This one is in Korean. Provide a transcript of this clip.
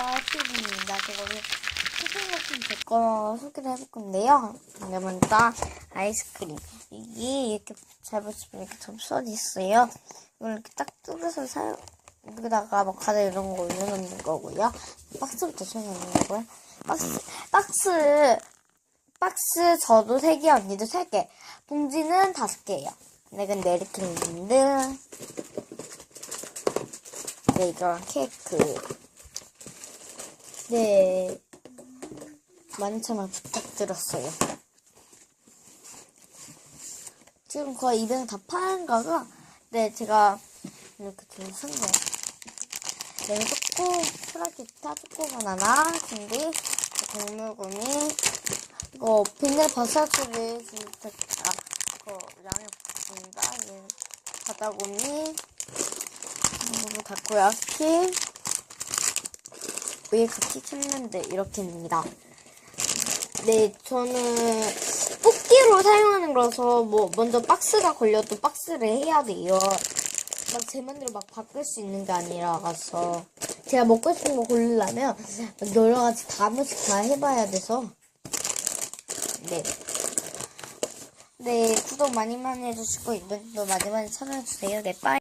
팁입니다. 제가 오늘 같은 제거 소개를 해볼 건데요. 먼저 아이스크림. 이게 이렇게 잘 보시면 이렇게 접선이 있어요. 이걸 이렇게 딱 뜯어서 사용, 여기다가 뭐 과자 이런 거 올려놓는 거고요. 박스부터 쳐놓는 거고요. 박스, 박스, 박스 저도 3개, 언니도 3개. 봉지는 5개예요. 네, 근데 이렇게 있는데, 네, 이거랑 케이크. 네. 많은 참여 부탁드렸어요. 지금 거의 이벤트 다 파는 거가, 네, 제가 이렇게 좀산 거예요. 네, 초코, 프라기타, 초코 바나나, 캔디, 동물구미, 이거 비닐 버섯을 진짜, 아, 이거 양이 없습니다. 예, 바다구미, 그리고 다코야키, 위에 같이 켰는데 이렇게입니다. 네, 저는 뽑기로 사용하는 거라서 뭐 먼저 박스가 걸려도 박스를 해야 돼요. 막 제 맘대로 막 바꿀 수 있는 게 아니라서 제가 먹고 싶은 거 고르려면 막 여러 가지 다한 번씩 다 해봐야 돼서 네. 네, 구독 많이 많이 해주시고 이번도 많이 많이 참여해주세요. 네, 빠이.